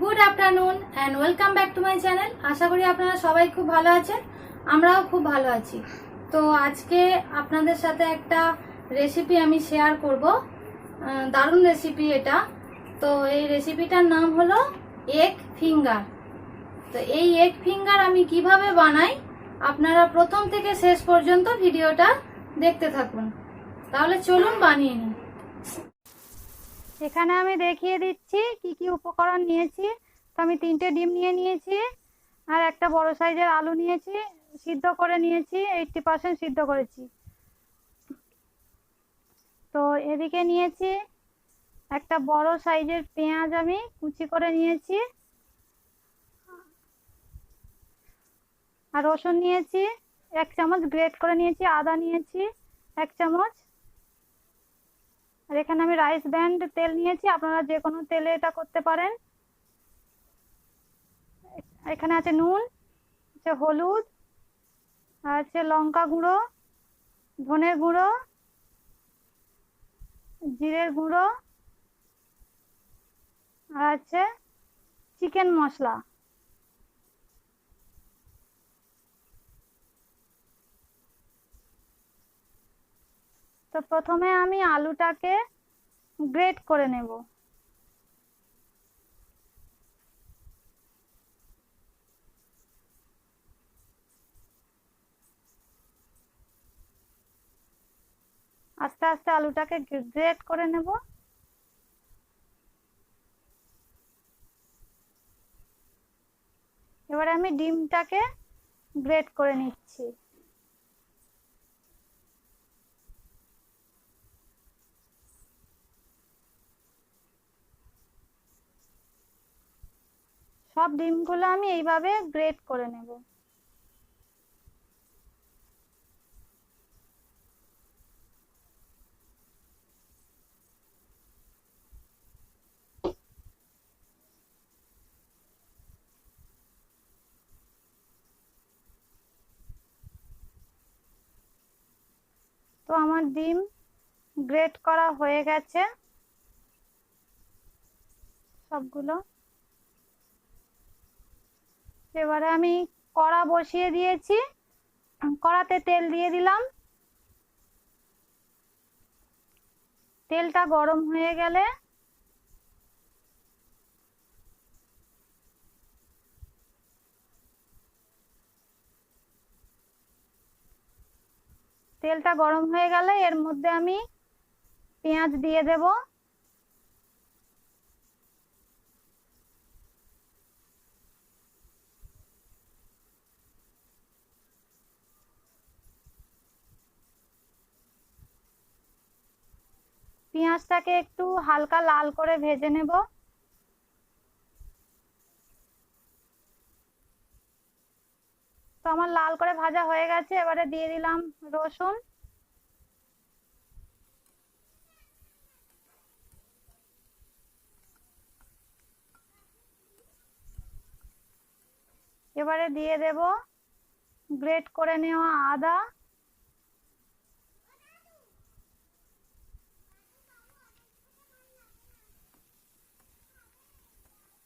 Good afternoon and welcome back to my channel আশা করি আপনারা সবাই খুব ভালো আছেন, আমরাও খুব ভালো আছি। তো আজকে আপনাদের সাথে একটা রেসিপি আমি শেয়ার করব। দারুণ রেসিপি এটা। তো এই রেসিপিটার নাম হলো এগ ফিঙ্গার তো এই এগ ফিঙ্গার আমি কীভাবে বানাই, আপনারা প্রথম থেকে শেষ পর্যন্ত ভিডিওটা দেখতে থাকুন। তাহলে চলুন বানিয়ে নিই। এখানে আমি দেখিয়ে দিচ্ছি কি কি উপকরণ নিয়েছি। তো আমি তিনটে ডিম নিয়ে নিয়েছি আর একটা বড় সাইজের আলু নিয়েছি, সিদ্ধ করে নিয়েছি, এইটটি পার্সেন্ট সিদ্ধ করেছি। তো এদিকে নিয়েছি একটা বড় সাইজের পেঁয়াজ আমি কুচি করে নিয়েছি। আর রসুন নিয়েছি, এক চামচ গ্রেট করে নিয়েছি, আদা নিয়েছি, এক চামচ আর এখানে আমি রাইস ব্যান্ড তেল নিয়েছি, আপনারা যে কোনো তেলে এটা করতে পারেন। এখানে আছে নুন, আছে হলুদ আছে লঙ্কা গুঁড়ো ধনের গুঁড়ো, জিরের গুঁড়ো, আর আছে চিকেন মশলা। প্রথমে আমি আলুটাকে গ্রেট করে নেব। আস্তে আস্তে আলুটাকে গ্রেট করে নেব। এবারে আমি ডিমটাকে গ্রেট করে নিচ্ছি। সব ডিমগুলো আমি এইভাবে গ্রেট করে নেব। তো আমার ডিম গ্রেট করা হয়ে গেছে। সবগুলো এবারে আমি কড়া বসিয়ে দিয়েছি। কড়াতে তেল দিয়ে দিলাম। তেলটা গরম হয়ে গেলে তেলটা গরম হয়ে গেলে এর মধ্যে আমি পেঁয়াজ দিয়ে দেব। পেঁয়াজটাকে একটু হালকা লাল করে ভেজে নেব। তো আমার লাল করে ভাজা হয়ে গেছে, এবারে দিয়ে দিলাম রসুন। এবারে দিয়ে দেব গ্রেট করে নেওয়া আদা।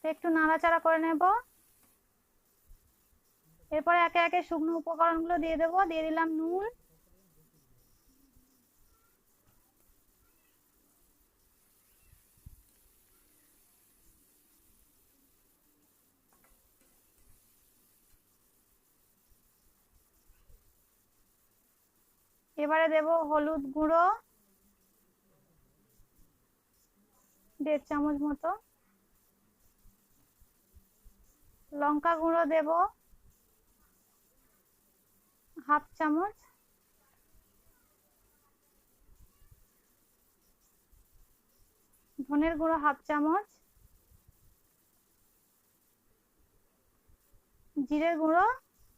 একটু নাড়াচাড়া করে নেব। এরপরে একে একে শুকনো উপকরণগুলো দিয়ে দেব। দিয়ে দিলাম নুন। এবারে দেব হলুদ গুঁড়ো, দেড় চামচ মতো। লঙ্কা গুঁড়ো দেব, হাফ চামচ। ধনের গুঁড়ো হাফ চামচ। জিরের গুঁড়ো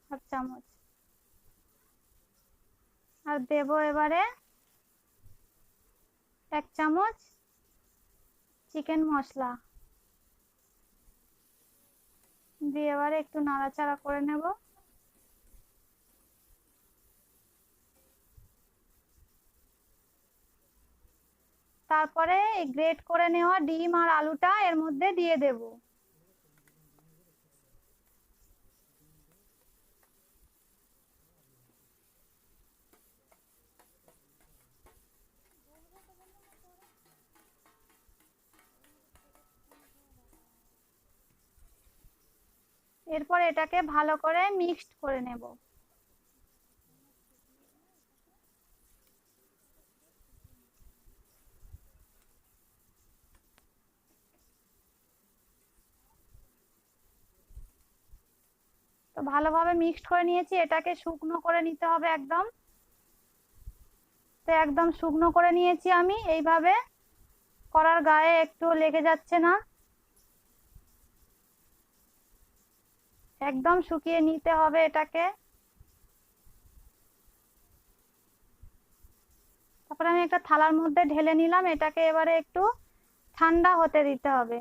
হাফ চামচ। আর দেব এবারে এক চামচ চিকেন মশলা। দিয়ে এবারে একটু নাড়াচাড়া করে নেব। তারপরে গ্রেট করে নেওয়া ডিম আর আলুটা এর মধ্যে দিয়ে দেব। এরপর এটাকে ভালো করে মিক্সড করে নেব। তো ভালোভাবে মিক্সড করে নিয়েছি, এটাকে শুকনো করে নিতে হবে একদম। তো একদম শুকনো করে নিয়েছি আমি, এইভাবে। করার গায়ে একটু লেগে যাচ্ছে না। একদম শুকিয়ে নিতে হবে এটাকে। তারপরে আমি একটা থালার মধ্যে ঢেলে নিলাম, এটাকে এবারে একটু ঠান্ডা হতে দিতে হবে।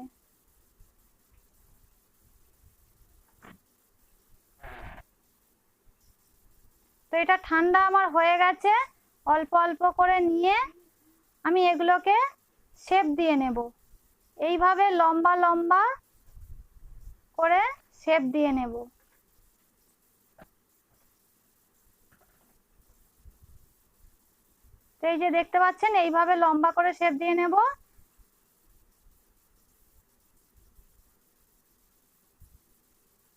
তো এটা ঠান্ডা আমার হয়ে গেছে, অল্প অল্প করে নিয়ে আমি এগুলোকে শেপ দিয়ে নেব। এইভাবে লম্বা লম্বা করে শেপ দিয়ে নেব। তো এই যে দেখতে পাচ্ছেন, এইভাবে লম্বা করে শেপ দিয়ে নেব।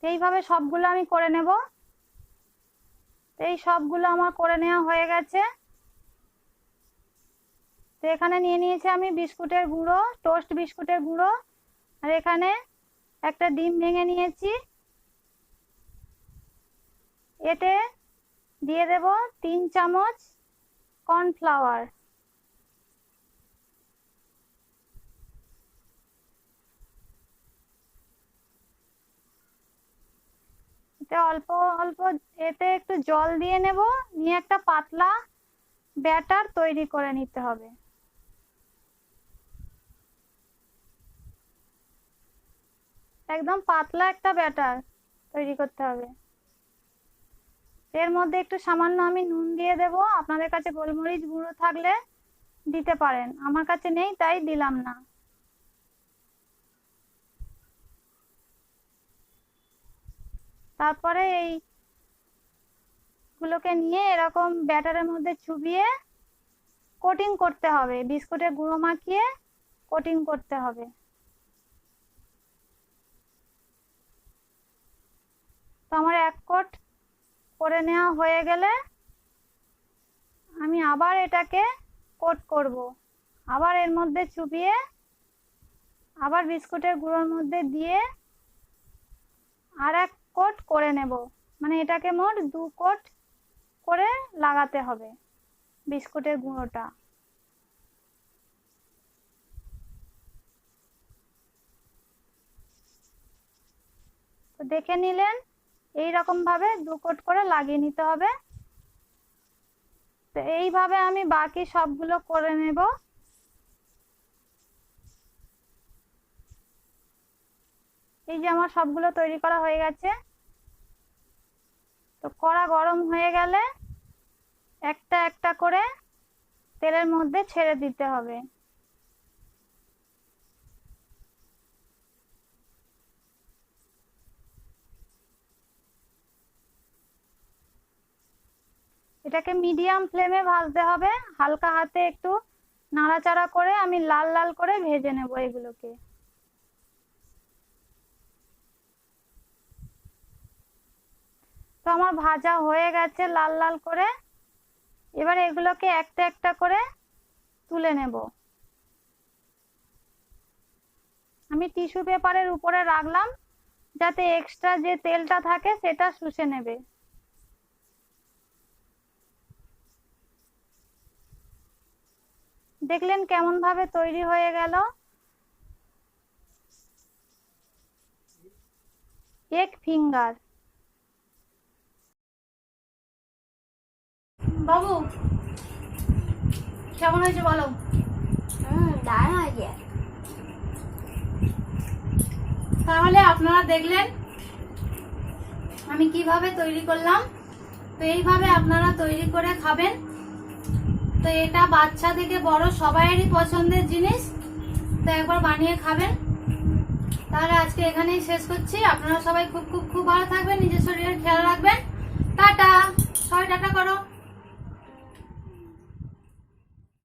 এইভাবে সবগুলো আমি করে নেব। এই সবগুলো আমার করে নেওয়া হয়ে গেছে। তো এখানে নিয়ে নিয়েছি আমি বিস্কুটের গুঁড়ো, টোস্ট বিস্কুটের গুঁড়ো। আর এখানে একটা ডিম ভেঙে নিয়েছি। এতে দিয়ে দেব তিন চামচ কর্নফ্লাওয়ার। এতে অল্প অল্প, এতে একটু জল দিয়ে নেব। নিয়ে একটা পাতলা ব্যাটার তৈরি করে নিতে হবে। একদম পাতলা একটা ব্যাটার তৈরি করতে হবে। এর মধ্যে একটু সামান্য আমি নুন দিয়ে দেব। আপনাদের কাছে গোলমরিচ গুঁড়ো থাকলে দিতে পারেন। আমার কাছে নেই, তাই দিলাম না। তারপরে এই গুলোকে নিয়ে এরকম ব্যাটারের মধ্যে চুবিয়ে কোটিং করতে হবে। বিস্কুটের গুঁড়ো মাখিয়ে কোটিং করতে হবে। তো আমার এক কোট করে নেওয়া হয়ে গেলে আমি আবার এটাকে কোট করব। আবার এর মধ্যে চুবিয়ে, আবার বিস্কুটের গুঁড়োর মধ্যে দিয়ে আর এক কোট করে নেব। মানে এটাকে মোট দু কোট করে লাগাতে হবে বিস্কুটের গুঁড়োটা। তো দেখে নিলেন এই রকম ভাবে দু কোট করে লাগিয়ে নিতে হবে। তো এইভাবে আমি বাকি সবগুলো করে নেব। এই যে আমার সবগুলো তৈরি করা হয়ে গেছে। তো কড়া গরম হয়ে গেলে একটা একটা করে তেলের মধ্যে ছেড়ে দিতে হবে। এটাকে মিডিয়াম ফ্লেমে ভাজতে হবে। হালকা হাতে একটু নাড়াচাড়া করে আমি লাল লাল করে ভেজে নেব এগুলোকে। তো আমার ভাজা হয়ে গেছে লাল লাল করে। এবার এগুলোকে একটা একটা করে তুলে নেব। আমি টিস্যু পেপারের উপরে রাখলাম, যাতে এক্সট্রা যে তেলটা থাকে সেটা শুষে নেবে। দেখলেন কেমন ভাবে তৈরি হয়ে গেল? এক ফিঙ্গার। বাবু কেমন হয়েছে বলো? হুম দারুণ হয়েছে। তাহলে আপনারা দেখলেন আমি কীভাবে তৈরি করলাম। তো এইভাবে আপনারা তৈরি করে খাবেন। তো এটা বাচ্চা থেকে বড় সবাইয়েরই পছন্দের জিনিস। তো একবার বানিয়ে খাবেন। তাহলে আজকে এখানেই শেষ করছি। আপনারা সবাই খুব খুব খুব ভালো থাকবেন। নিজের শরীরের খেয়াল রাখবেন। টাটা! সবাই টাটা করো।